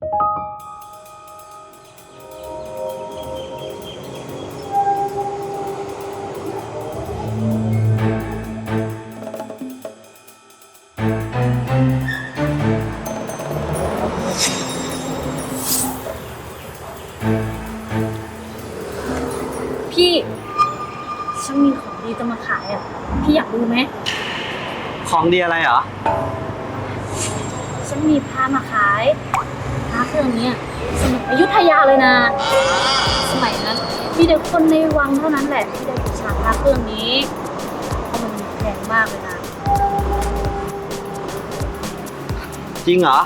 พี่ฉันมีของดีจะมาขายอะ พี่อยากดูไหม ของดีอะไรเหรอ ฉันมีพระมาขาย พระเครื่องเนี้ยสมัยอยุธยาเลยนะ สมัยนั้นมีแต่คนในวังเท่านั้นแหละที่ได้บูชาพระเครื่องนี้เพราะมันแพงมากเลยนะ จริงเหรอ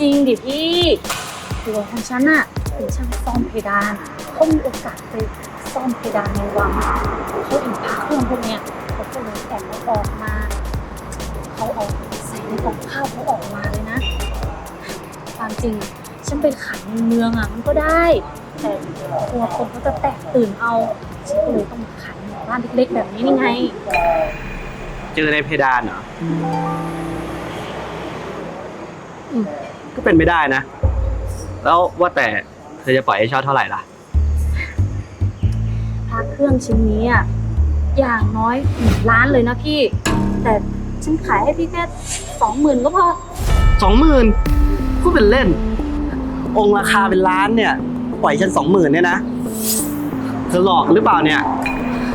จริงดิพี่หัวของฉันอะเป็นช่างซ่อมเพดานเขามีโอกาสไปซ่อมเพดานในวังเขาเห็นพระเครื่องพวกเนี้ยเขาก็เลยแต่งเอาออกมา เขาเอาใส่ในกล่องข้าวเขาออกมาเลยนะ ความจริงอะฉันไปขายในเมืองอะมันก็ได้ แต่กลัวคนเขาจะแตกตื่นเอาฉันก็เลยต้องมาขายในหมู่บ้านเล็กๆแบบนี้นี่ไง เจอในเพดานเหรออืม ก็เป็นไม่ได้นะ แล้วว่าแต่เธอจะปล่อยให้เช่าเท่าไหร่ล่ะ พระเครื่องชิ้นนี้อะอย่างน้อยหนึ่งล้านเลยนะพี่ แต่ฉันขายให้พี่แค่สองหมื่นก็พอสองหมื่น พูดเป็นเล่น องค์ราคาเป็นล้านเนี่ย ปล่อยฉันสองหมื่นเนี่ยนะ เธอหลอกหรือเปล่าเนี่ย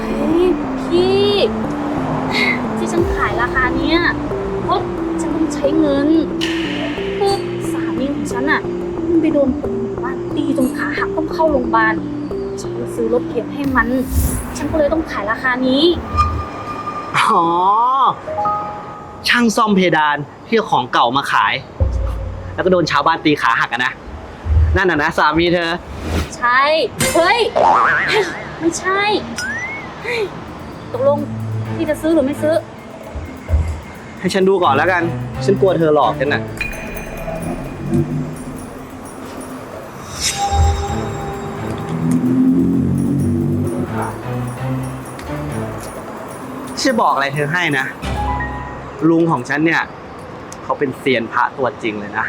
เฮ้ยพี่ ที่ฉันขายราคาเนี้ยเพราะฉันต้องใช้เงินคือสามีของฉันอะ มันไปโดนคนในหมู่บ้านตีจนขาหักต้องเข้าโรงพยาบาลฉันเลยซื้อรถเข็นให้มัน ฉันก็เลยต้องขายราคานี้ อ๋อ ช่างซ่อมเพดานที่เอาของเก่ามาขาย แล้วก็โดนชาวบ้านตีขาหักอะนะ นั่นน่ะนะสามีเธอ ใช่ เฮ้ย ไม่ใช่ตกลงพี่จะซื้อหรือไม่ซื้อ ให้ฉันดูก่อนแล้วกัน ฉันกลัวเธอหลอกกันน่ะจะบอกอะไรเธอให้นะ ลุงของฉันเนี่ย เขาเป็นเซียนพระตัวจริงเลยนะ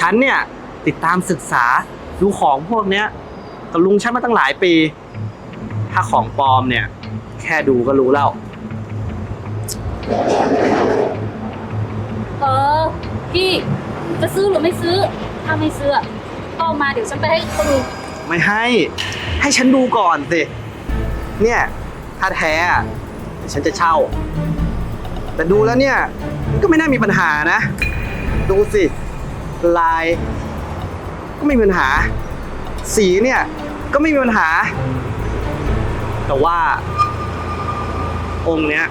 ฉันเนี่ยติดตามศึกษาดูของพวกเนี้ยกับลุงฉันมาตั้งหลายปี ถ้าของปลอมเนี่ย แค่ดูก็รู้แล้ว เออ พี่จะซื้อหรือไม่ซื้อ ถ้าไม่ซื้ออะก็เอามาเดี๋ยวฉันไปให้คนอื่นไม่ให้ ให้ฉันดูก่อนสิ เนี่ย ถ้าแท้อะเดี๋ยวฉันจะเช่า แต่ดูแล้วเนี่ยมันก็ไม่น่ามีปัญหานะ ดูสิ ลาย ก็ไม่มีปัญหา สีเนี่ยก็ไม่มีปัญหา แต่ว่า องค์เนี้ย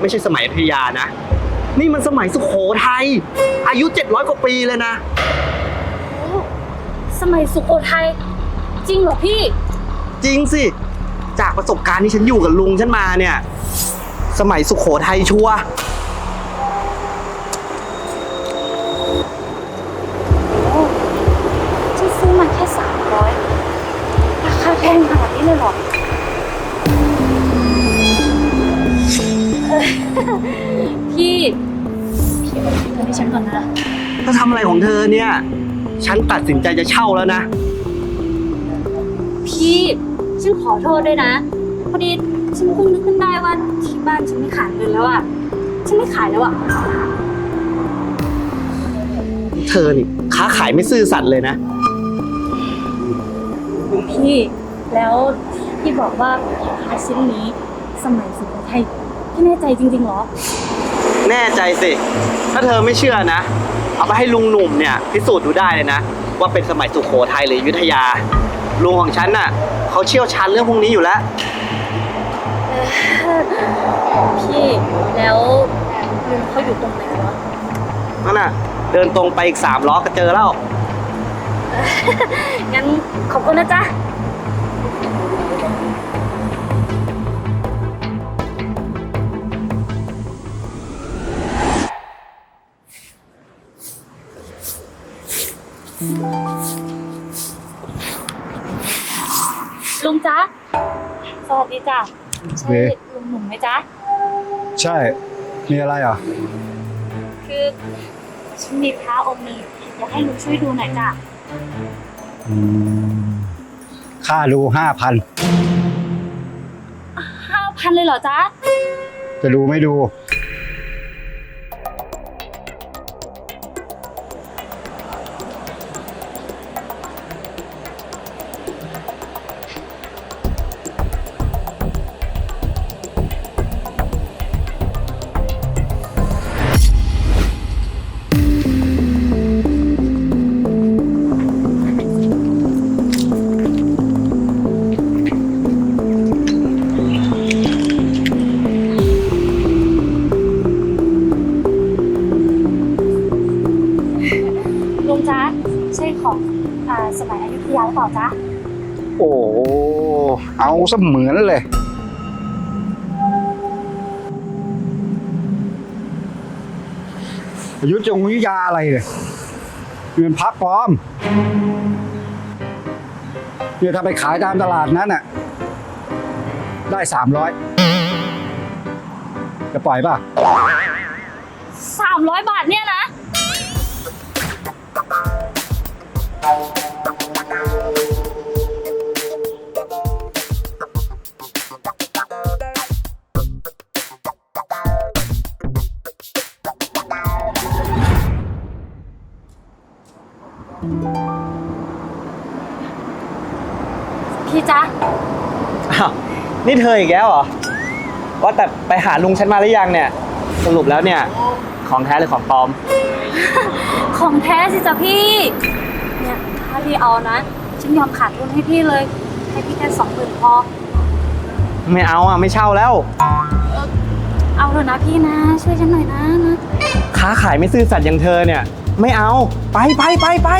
ไม่ใช่สมัยอยุธยานะ นี่มันสมัยสุขโขทัยอายุ 700 กว่าปีเลยนะ โอ้สมัยสุโขทัยจริงเหรอพี่ จริงสิ จากประสบการณ์ที่ฉันอยู่กับลุงฉันมาเนี่ย สมัยสุขโขทัยชัวร์โอ้ฉันซื้อมาแค่สามร้อยราคาแพงขนาดนี้เลยเหรอเอ้ยพี่ พี่เอาเงินให้ฉันก่อนนะ ถ้าทำอะไรของเธอเนี่ย ฉันตัดสินใจจะเช่าแล้วนะ พี่ ฉันขอโทษด้วยนะ พอดี ฉันเพิ่งนึกขึ้นได้ว่าที่บ้านฉันไม่ขายเงินแล้วอะ ฉันไม่ขายแล้วอะ เธอนี่ค้าขายไม่ซื่อสัตย์เลยนะ พี่ แล้วพี่บอกว่าพระชิ้นนี้สมัยสุโขทัยพี่แน่ใจจริงๆเหรอ แน่ใจสิ ถ้าเธอไม่เชื่อนะ เอาไปให้ลุงหนุ่มเนี่ยพิสูจน์ดูได้เลยนะ ว่าเป็นสมัยสุขโขทัยหรืออยุธยา ลุงของฉันน่ะเขาเชี่ยวชาญเรื่องพวกนี้อยู่แล้ว พี่แล้วลุงเขาอยู่ตรงไหนวะนั่นน่ะ เดินตรงไปอีกสามล้อก็เจอแล้ว งั้นขอบคุณนะจ๊ะ ลุงจ๊ะ สวัสดีจ้ะ ใช่เว้ยลุงหนุ่มไหมจ๊ะ ใช่ มีอะไรอะ คือฉันมีพระองค์หนึงอยากให้ลุงช่วยดูหน่อยจ้ะอืมค่าดูห้าพัน ห้าพันเลยเหรอจ๊ะ จะดูไม่ดู ลุงจ๊ะใช่ของอ่าสมัยอยุธยาหรือเปล่าจ๊ะโอ้โหเอาเสมือนเลย อยุธยงยุธยาอะไรเลยนี่เป็นพระปลอมเนี่ยถ้าไปขายตามตลาดนั้นน่ะ ได้สามร้อยจะปล่อยป่ะ สามร้อยบาทเนี่ย พี่จ๊ะ อ้าวนี่เธออีกแล้วเหรอ ว่าแต่ไปหาลุงฉันมาหรือยังเนี่ย สรุปแล้วเนี่ย ของแท้หรือของปลอม ของแท้สิจ๊ะพี่ เนี่ยถ้าพี่เอานะ ฉันยอมขาดทุนให้พี่เลย ให้พี่แค่สองหมื่นพอ ไม่เอาอะ ไม่เช่าแล้ว เอาเถอะนะพี่นะ ช่วยฉันหน่อยนะนะ ค้าขายไม่ซื่อสัตย์อย่างเธอเนี่ย ไม่เอา ไปไปไปไป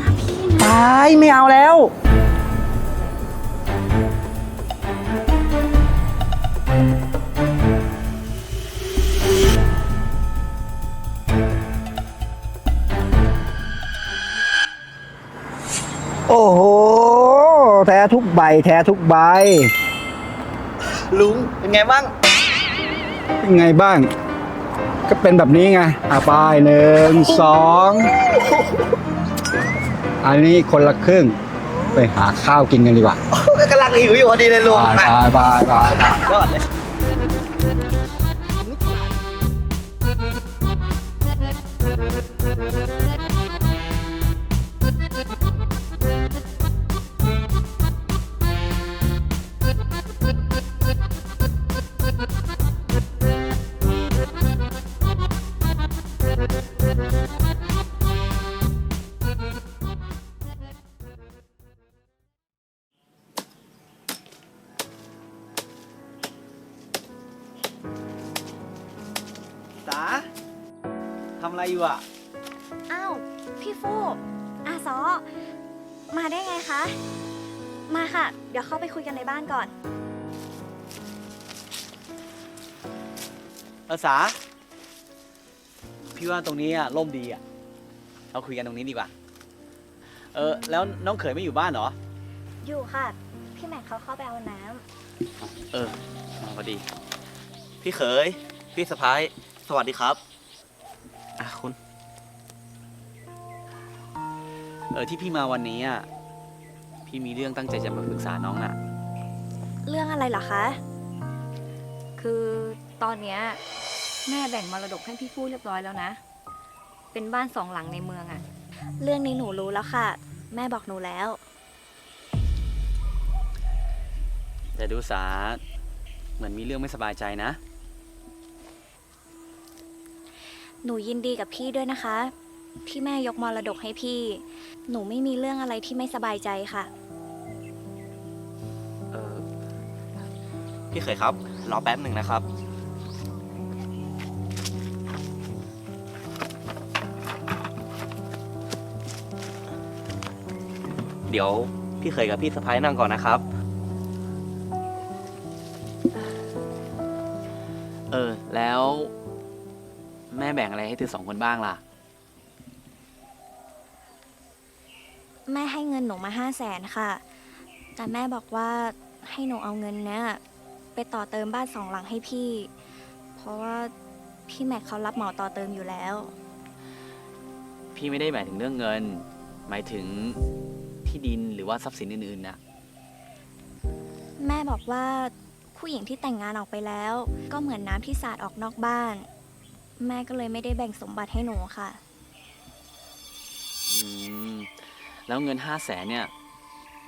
นะพี่นะ ไปไม่เอาแล้ว บแท้ทุกใบ ลุงเป็นไงบ้าง เป็นไงบ้าง ก็เป็นแบบนี้ไง อะไปหนึ่งสองอันนี้คนละครึ่ง ไปหาข้าวกินกันดีกว่ากำลังหิวอยู่พอดีเลยลุงไปไปไปไป ยอดเลย ทำอะไรอยู่อะ อ้าว พี่ฟูอาซอมาได้ไงคะ มาค่ะ เดี๋ยวเข้าไปคุยกันในบ้านก่อนเออสา พี่ว่าตรงนี้อะร่มดีอะ เราคุยกันตรงนี้ดีกว่า เออ แล้วน้องเขยไม่อยู่บ้านเหรอ อยู่ค่ะ พี่แม็กเขาเข้าไปเอาน้ำ เออ มาพอดี พี่เขย พี่สะพ้ายสวัสดีครับ เออที่พี่มาวันนี้อะ พี่มีเรื่องตั้งใจจะมาปรึกษาน้องน่ะ เรื่องอะไรเหรอคะ คือตอนเนี้ยแม่แบ่งมรดกให้พี่ฟู่เรียบร้อยแล้วนะ เป็นบ้านสองหลังในเมืองอะ่ะเรื่องนี้หนูรู้แล้วค่ะ แม่บอกหนูแล้ว แต่ดูสา เหมือนมีเรื่องไม่สบายใจนะ หนูยินดีกับพี่ด้วยนะคะ ที่แม่ยกมรดกให้พี่ หนูไม่มีเรื่องอะไรที่ไม่สบายใจค่ะ เออพี่เขยครับ รอแป๊บหนึ่งนะครับ เดี๋ยวพี่เขยกับพี่สะพ้ายนั่งก่อนนะครับ เออ แล้ว แม่แบ่งอะไรให้เธอสองคนบ้างล่ะ แม่ให้เงินหนูมาห้าแสนค่ะ แต่แม่บอกว่าให้หนูเอาเงินเนี้ยไปต่อเติมบ้านสองหลังให้พี่ เพราะว่าพี่แม็กเขารับเหมาต่อเติมอยู่แล้ว พี่ไม่ได้หมายถึงเรื่องเงิน หมายถึงที่ดินหรือว่าทรัพย์สินอื่นๆนะ แม่บอกว่าผู้หญิงที่แต่งงานออกไปแล้ว ก็เหมือนน้ำที่สาดออกนอกบ้าน แม่ก็เลยไม่ได้แบ่งสมบัติให้หนูค่ะ อืม แล้วเงินห้าแสนเนี่ย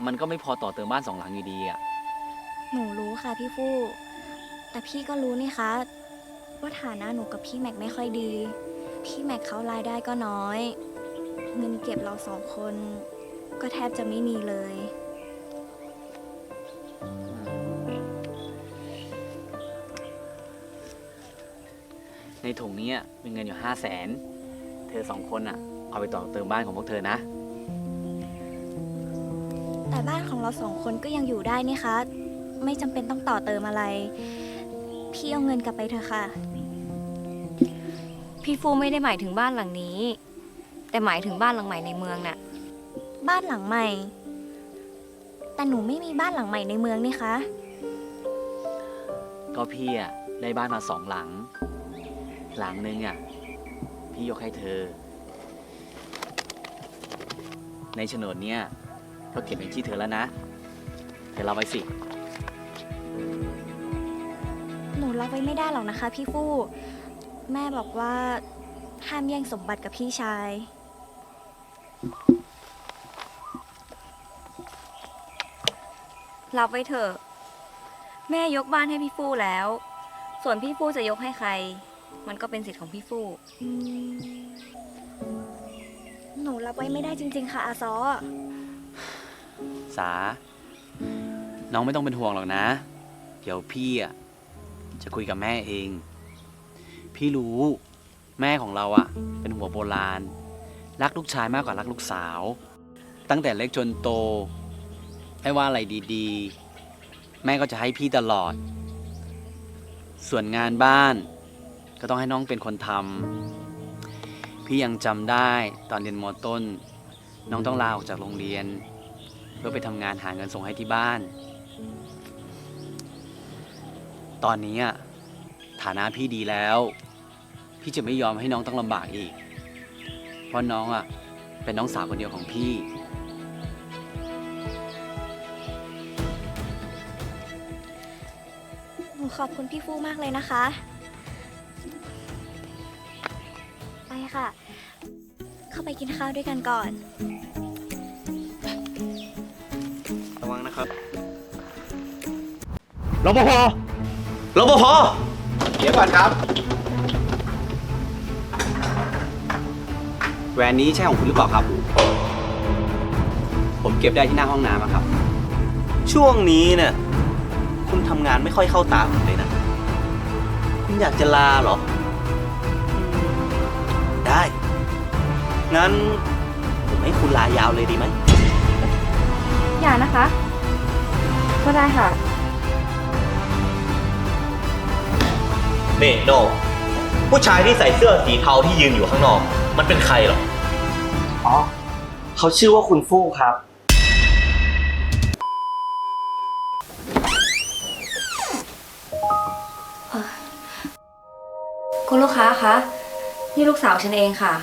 มันก็ไม่พอต่อเติมบ้านสองหลังอยู่ดีอะหนูรู้ค่ะพี่ฟู่แต่พี่ก็รู้นี่คะว่าฐานะหนูกับพี่แม็กไม่ค่อยดี พี่แม็กเขารายได้ก็น้อย เงินเก็บเราสองคน ก็แทบจะไม่มีเลย ในถุงเนี้ยมีเงินอยู่ห้าแสน เธอสองคนอะเอาไปต่อเติมบ้านของพวกเธอนะแต่ บ้านของเราสองคนก็ยังอยู่ได้นี่คะ ไม่จำเป็นต้องต่อเติมอะไร พี่เอาเงินกลับไปเถอะค่ะ พี่ฟูไม่ได้หมายถึงบ้านหลังนี้ แต่หมายถึงบ้านหลังใหม่ในเมืองน่ะ บ้านหลังใหม่ แต่หนูไม่มีบ้านหลังใหม่ในเมืองนี่คะ ก็พี่อะได้บ้านมาสองหลัง หลังนึงอะพี่ยกให้เธอ ในโฉนดเนี้ย ก็เก็บเป็นชื่อเธอแล้วนะ เธอรับไว้สิ หนูรับไว้ไม่ได้หรอกนะคะพี่ฟู่แม่บอกว่าห้ามแย่งสมบัติกับพี่ชาย รับไว้เถอะ แม่ยกบ้านให้พี่ฟูแล้ว ส่วนพี่ฟูจะยกให้ใคร มันก็เป็นสิทธิ์ของพี่ฟูหนูรับไว้ไม่ได้จริง ๆ ค่ะอาซอ สา น้องไม่ต้องเป็นห่วงหรอกนะ เดี๋ยวพี่อะจะคุยกับแม่เอง พี่รู้แม่ของเราอะ เป็นหัวโบราณ รักลูกชายมากกว่ารักลูกสาว ตั้งแต่เล็กจนโต ไม่ว่าอะไรดีๆ แม่ก็จะให้พี่ตลอด ส่วนงานบ้าน ก็ต้องให้น้องเป็นคนทำพี่ยังจำได้ตอนเรียนมต้น น้องต้องลาออกจากโรงเรียน พื่อไปทำงานหาเงินส่งให้ที่บ้าน ตอนนี้อะฐานะพี่ดีแล้ว พี่จะไม่ยอมให้น้องต้องลำบากอีก เพราะน้องอะเป็นน้องสาวคนเดียวของพี่ หนูขอบคุณพี่ฟู่มากเลยนะคะ ไปค่ะ เข้าไปกินข้าวด้วยกันก่อน รปภรปภเดี๋ยวก่อนครับ แหวนนี้ใช่ของคุณหรือเปล่าครับ ผมเก็บได้ที่หน้าห้องน้ำอะครับ ช่วงนี้เนี่ยคุณทำงานไม่ค่อยเข้าตาผมเลยนะ คุณอยากจะลาเหรออืมได้ งั้น ผมให้คุณลายาวเลยดีไหม อย่านะคะ ก็ได้ค่ะ นี่โนผู้ชายที่ใส่เสื้อสีเทาที่ยืนอยู่ข้างนอก มันเป็นใครเหรอ อ๋อ เขาชื่อว่าคุณฟู่ครับ คุณลูกค้าคะ นี่ลูกสาวฉันเองค่ะ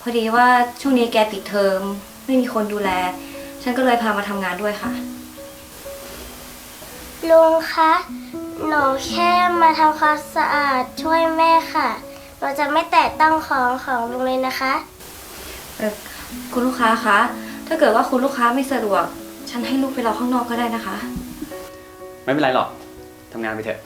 พอดีว่าช่วงนี้แกปิดเทอม ไม่มีคนดูแล ฉันก็เลยพามาทำงานด้วยค่ะ ลุงคะ หนูแค่มาทำความสะอาดช่วยแม่ค่ะ หนูจะไม่แตะต้องของของลุงเลยนะคะเออคุณลูกค้าคะ ถ้าเกิดว่าคุณลูกค้าไม่สะดวก ฉันให้ลูกไปรอข้างนอกก็ได้นะคะ ไม่เป็นไรหรอก ทำงานไปเถอะ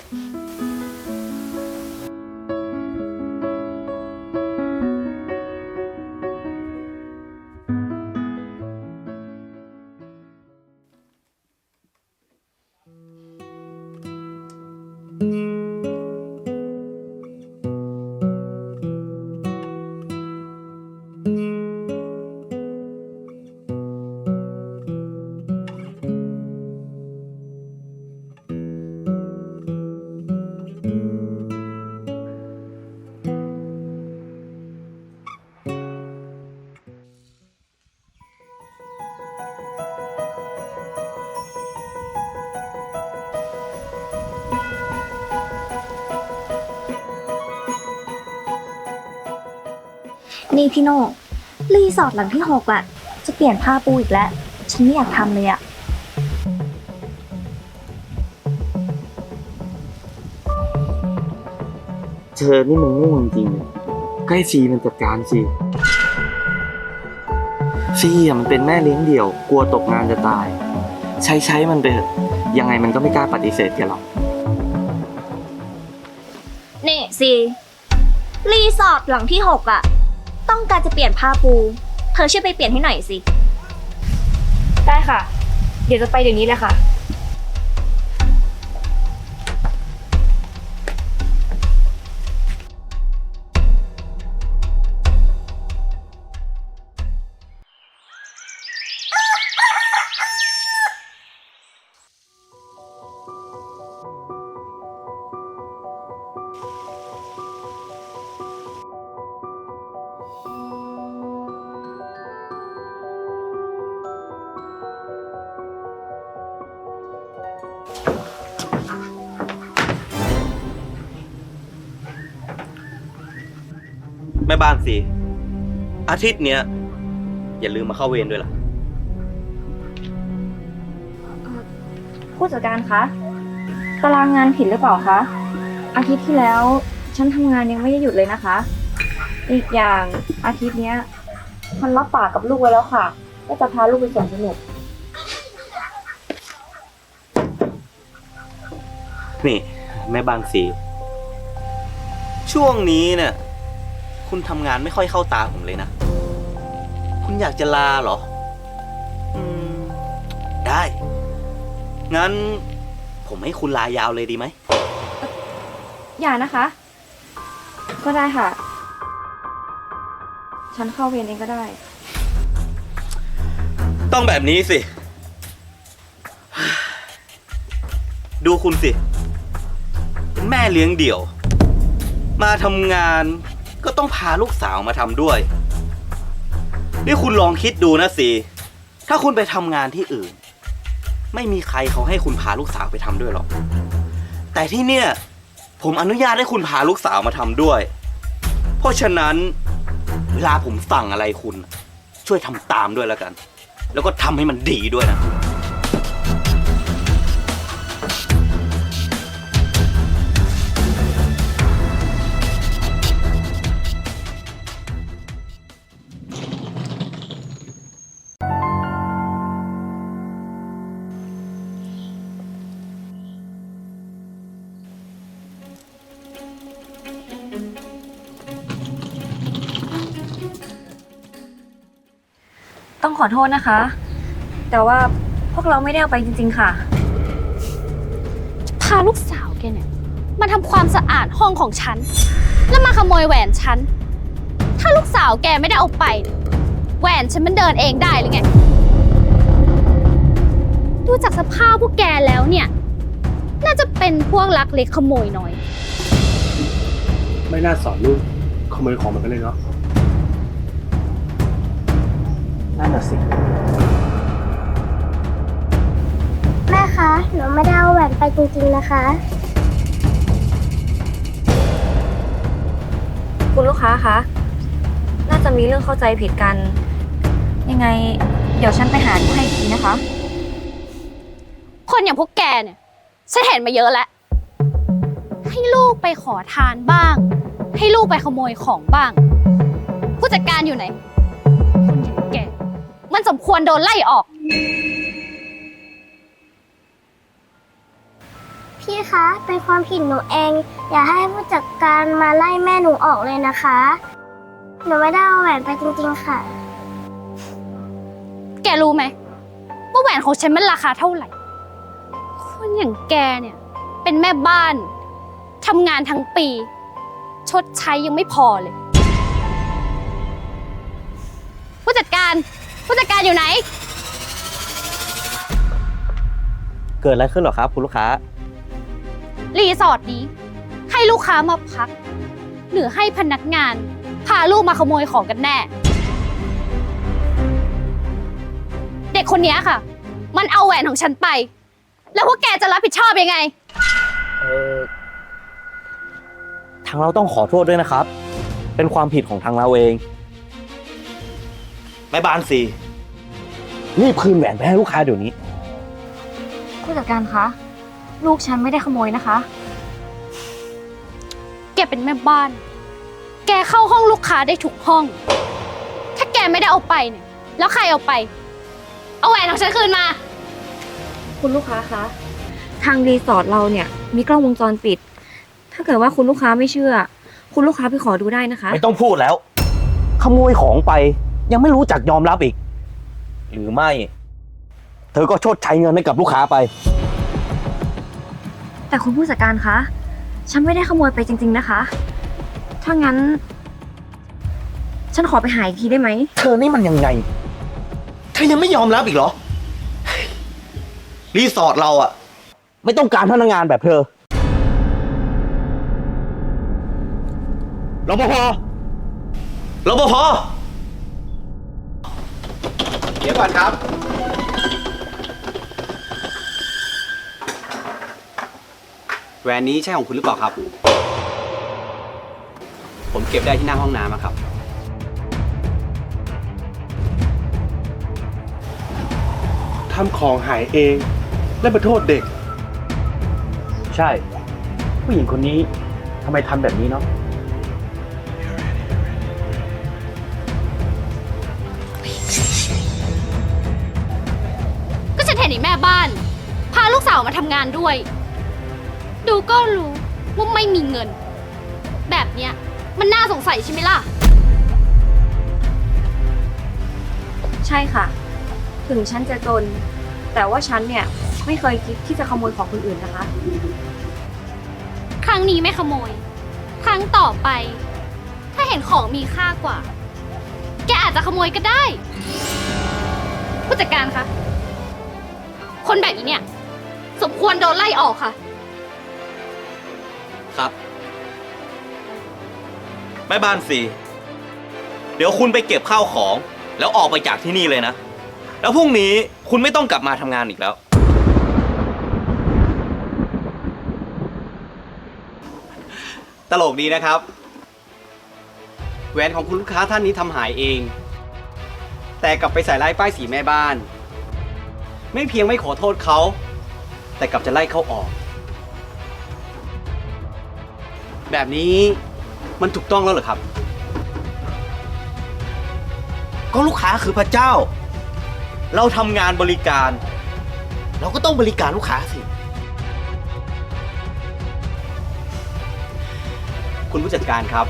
นี่พี่โน่รีสอร์ทหลังที่หกอะจะเปลี่ยนผ้าปูอีกแล้ว ฉันไม่อยากทำเลยอะเธอนี่มันง่วงจริงก็ให้ซีมันจัดการสิซีอะมันเป็นแม่เลี้ยงเดี่ยว กลัวตกงานจะตาย ใช้ใช้มันไปเถอะยังไงมันก็ไม่กล้าปฏิเสธแกหรอก นี่สิรีสอร์ทหลังที่หกอะ ต้องการจะเปลี่ยนผ้าปู เธอช่วยไปเปลี่ยนให้หน่อยสิ ได้ค่ะ เดี๋ยวจะไปเดี๋ยวนี้เลยค่ะ บ้านสิ อาทิตย์เนี้ย อย่าลืมมาเข้าเวรด้วยล่ะ ผู้จัดการคะ ตารางงานผิดหรือเปล่าคะ อาทิตย์ที่แล้วฉันทำงานยังไม่ได้หยุดเลยนะคะ อีกอย่างอาทิตย์เนี้ยมันรับปากกับลูกไว้แล้วค่ะว่าจะพาลูกไปสวนสนุก นี่ แม่บ้านสี ช่วงนี้เนี่ย คุณทำงานไม่ค่อยเข้าตาผมเลยนะ คุณอยากจะลาเหรอ อืม ได้ งั้น ผมให้คุณลายาวเลยดีไหม อย่านะคะ ก็ได้ค่ะ ฉันเข้าเวรเองก็ได้ ต้องแบบนี้สิ ดูคุณสิ เป็นแม่เลี้ยงเดี่ยว มาทำงาน ก็ต้องพาลูกสาวมาทำด้วย นี่คุณลองคิดดูนะสิ ถ้าคุณไปทำงานที่อื่น ไม่มีใครเขาให้คุณพาลูกสาวไปทำด้วยหรอก แต่ที่เนี่ย ผมอนุญาตให้คุณพาลูกสาวมาทำด้วย เพราะฉะนั้น เวลาผมสั่งอะไรคุณ ช่วยทำตามด้วยแล้วกัน แล้วก็ทำให้มันดีด้วยนะ ต้องขอโทษนะคะ แต่ว่าพวกเราไม่ได้เอาไปจริง ๆ ค่ะ พาลูกสาวแกเนี่ยมาทำความสะอาดห้องของฉัน แล้วมาขโมยแหวนฉัน ถ้าลูกสาวแกไม่ได้เอาไปเนี่ยแหวนฉันมันเดินเองได้หรือไง ดูจากสภาพพวกแกแล้วเนี่ย น่าจะเป็นพวกลักเล็กขโมยน้อย ไม่น่าสอนลูกขโมยของมันกันเลยเนาะ นั่นน่ะสิ แม่คะ หนูไม่ได้เอาแหวนไปจริงๆนะคะ คุณลูกค้าคะ น่าจะมีเรื่องเข้าใจผิดกัน ยังไง เดี๋ยวฉันไปหาดูให้อีกทีนะคะ คนอย่างพวกแกเนี่ย ฉันเห็นมาเยอะแล้ว ให้ลูกไปขอทานบ้าง ให้ลูกไปขโมยของบ้าง ผู้จัดการอยู่ไหนคนอย่างแก มันสมควรโดนไล่ออก พี่คะเป็นความผิดหนูเอง อย่าให้ผู้จัดการมาไล่แม่หนูออกเลยนะคะ หนูไม่ได้เอาแหวนไปจริงๆค่ะ แกรู้ไหมว่าแหวนของฉันมันราคาเท่าไหร่ คนอย่างแกเนี่ย เป็นแม่บ้านทำงานทั้งปี ชดใช้ยังไม่พอเลย ผู้จัดการ ผู้จัดการอยู่ไหน เกิดอะไรขึ้นหรอครับ คุณลูกค้า รีสอร์ทนี้ ให้ลูกค้ามาพัก หรือให้พนักงาน พาลูกมาขโมยของกันแน่ เด็กคนนี้ค่ะ มันเอาแหวนของฉันไป แล้วพวกแกจะรับผิดชอบยังไง เออทางเราต้องขอโทษด้วยนะครับ เป็นความผิดของทางเราเอง แม่บ้านสี รีบคืนแหวนไปให้ลูกค้าเดี๋ยวนี้ ผู้จัดการคะ ลูกฉันไม่ได้ขโมยนะคะ แกเป็นแม่บ้าน แกเข้าห้องลูกค้าได้ทุกห้อง ถ้าแกไม่ได้เอาไปเนี่ย แล้วใครเอาไป เอาแหวนของฉันคืนมา คุณลูกค้าคะ ทางรีสอร์ทเราเนี่ย มีกล้องวงจรปิด ถ้าเกิดว่าคุณลูกค้าไม่เชื่อ คุณลูกค้าไปขอดูได้นะคะ ไม่ต้องพูดแล้ว ขโมยของไปยังไม่รู้จักยอมรับอีก หรือไม่ เธอก็ชดใช้เงินให้กับลูกค้าไป แต่คุณผู้จัดการคะ ฉันไม่ได้ขโมยไปจริง ๆนะคะ ถ้างั้น ฉันขอไปหาอีกทีได้ไหม เธอนี่มันยังไง เธอยังไม่ยอมรับอีกเหรอ รีสอร์ทเราอะไม่ต้องการพนักงานแบบเธอรปภรปภ เดี๋ยวก่อนครับ แหวนนี้ใช่ของคุณหรือเปล่าครับ ผมเก็บได้ที่หน้าห้องน้ำอะครับ ทำของหายเอง และมาโทษเด็ก ใช่ ผู้หญิงคนนี้ทำไมทำแบบนี้เนาะาลูกสาวมาทำงานด้วย ดูก็รู้ว่าไม่มีเงิน แบบเนี้ยมันน่าสงสัยใช่ไหมล่ะ ใช่ค่ะ ถึงฉันจะจน แต่ว่าฉันเนี่ยไม่เคยคิดที่จะขโมยของคนอื่นนะคะ ครั้งนี้ไม่ขโมย ครั้งต่อไป ถ้าเห็นของมีค่ากว่า แกอาจจะขโมยก็ได้ ผู้จัดการคะ คนแบบนี้เนี่ย สมควรโดนไล่ออกค่ะ ครับแม่บ้านสีเดี๋ยวคุณไปเก็บข้าวของ แล้วออกไปจากที่นี่เลยนะ แล้วพรุ่งนี้คุณไม่ต้องกลับมาทำงานอีกแล้ว ตลกดีนะครับ แหวนของคุณลูกค้าท่านนี้ทำหายเอง แต่กลับไปใส่ร้ายป้ายสีแม่บ้าน ไม่เพียงไม่ขอโทษเขา แต่กลับจะไล่เขาออก แบบนี้มันถูกต้องแล้วเหรอครับ ก็ลูกค้าคือพระเจ้า เราทำงานบริการ เราก็ต้องบริการลูกค้าสิ คุณผู้จัดการครับ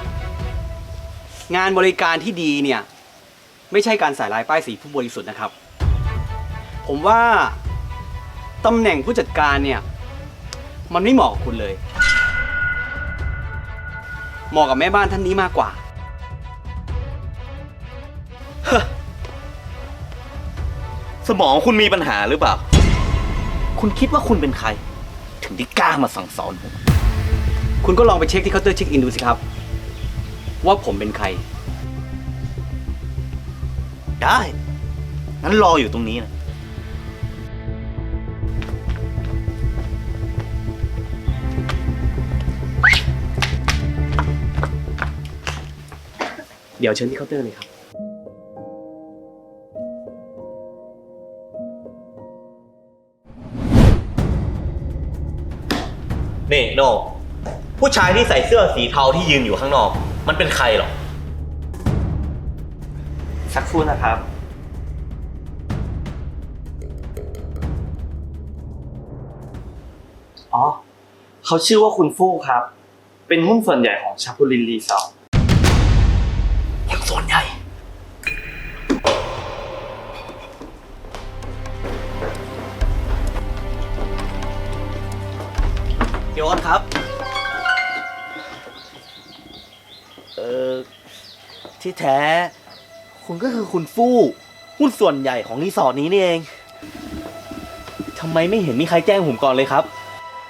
งานบริการที่ดีเนี่ย ไม่ใช่การใส่ลายป้ายสีผู้บริสุทธิ์นะครับ ผมว่า ตำแหน่งผู้จัดการเนี่ย มันไม่เหมาะกับคุณเลย เหมาะกับแม่บ้านท่านนี้มากกว่าสมองคุณมีปัญหาหรือเปล่า คุณคิดว่าคุณเป็นใคร ถึงได้กล้ามาสั่งสอนผม คุณก็ลองไปเช็คที่เคาน์เตอร์เช็คอินดูสิครับ ว่าผมเป็นใคร ได้ งั้นรออยู่ตรงนี้นะ เดี๋ยวเชิญที่เคาน์เตอร์เลยครับ นี่โนผู้ชายที่ใส่เสื้อสีเทาที่ยืนอยู่ข้างนอก มันเป็นใครหรอ สักครู่นะครับ อ๋อ เขาชื่อว่าคุณฟู่ครับ เป็นหุ้นส่วนใหญ่ของชาพูลินรีสอร์ท ที่แท้ คุณก็คือคุณฟู่หุ้นส่วนใหญ่ของรีสอร์ทนี้นี่เองทำไมไม่เห็นมีใครแจ้งผมก่อนเลยครับ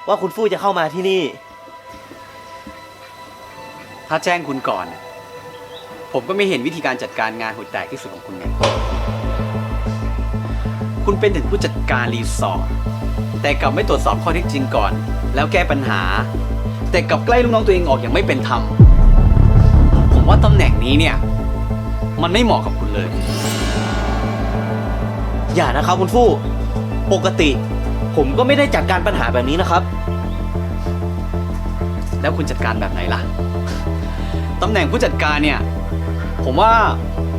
ว่าคุณฟู่จะเข้ามาที่นี่ ถ้าแจ้งคุณก่อนผมก็ไม่เห็นวิธีการจัดการงานหุ่นแตกที่สุดของคุณเนี่ยคุณเป็นถึงผู้จัดการรีสอร์ทแต่กลับไม่ตรวจสอบข้อเท็จจริงก่อน แล้วแก้ปัญหา แต่กลับใกล้ลูกน้องตัวเองออกอย่างไม่เป็นธรรม ผมว่าตำแหน่งนี้เนี่ย มันไม่เหมาะกับคุณเลย อย่านะครับคุณฟู่ปกติ ผมก็ไม่ได้จัดการปัญหาแบบนี้นะครับ แล้วคุณจัดการแบบไหนล่ะตำแหน่งผู้จัดการเนี่ย ผมว่า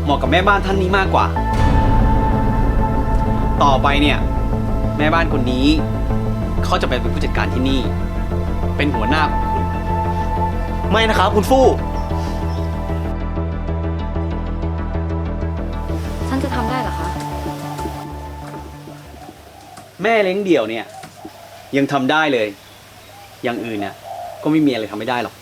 เหมาะกับแม่บ้านท่านนี้มากกว่า ต่อไปเนี่ย แม่บ้านคนนี้เขาจะไปเป็นผู้จัดการที่นี่ เป็นหัวหน้าของคุณ ไม่นะครับคุณฟู่ แม่เลี้ยงเดี่ยวเนี่ย ยังทำได้เลย อย่างอื่นเนี่ยก็ไม่มีอะไรทำไม่ได้หรอก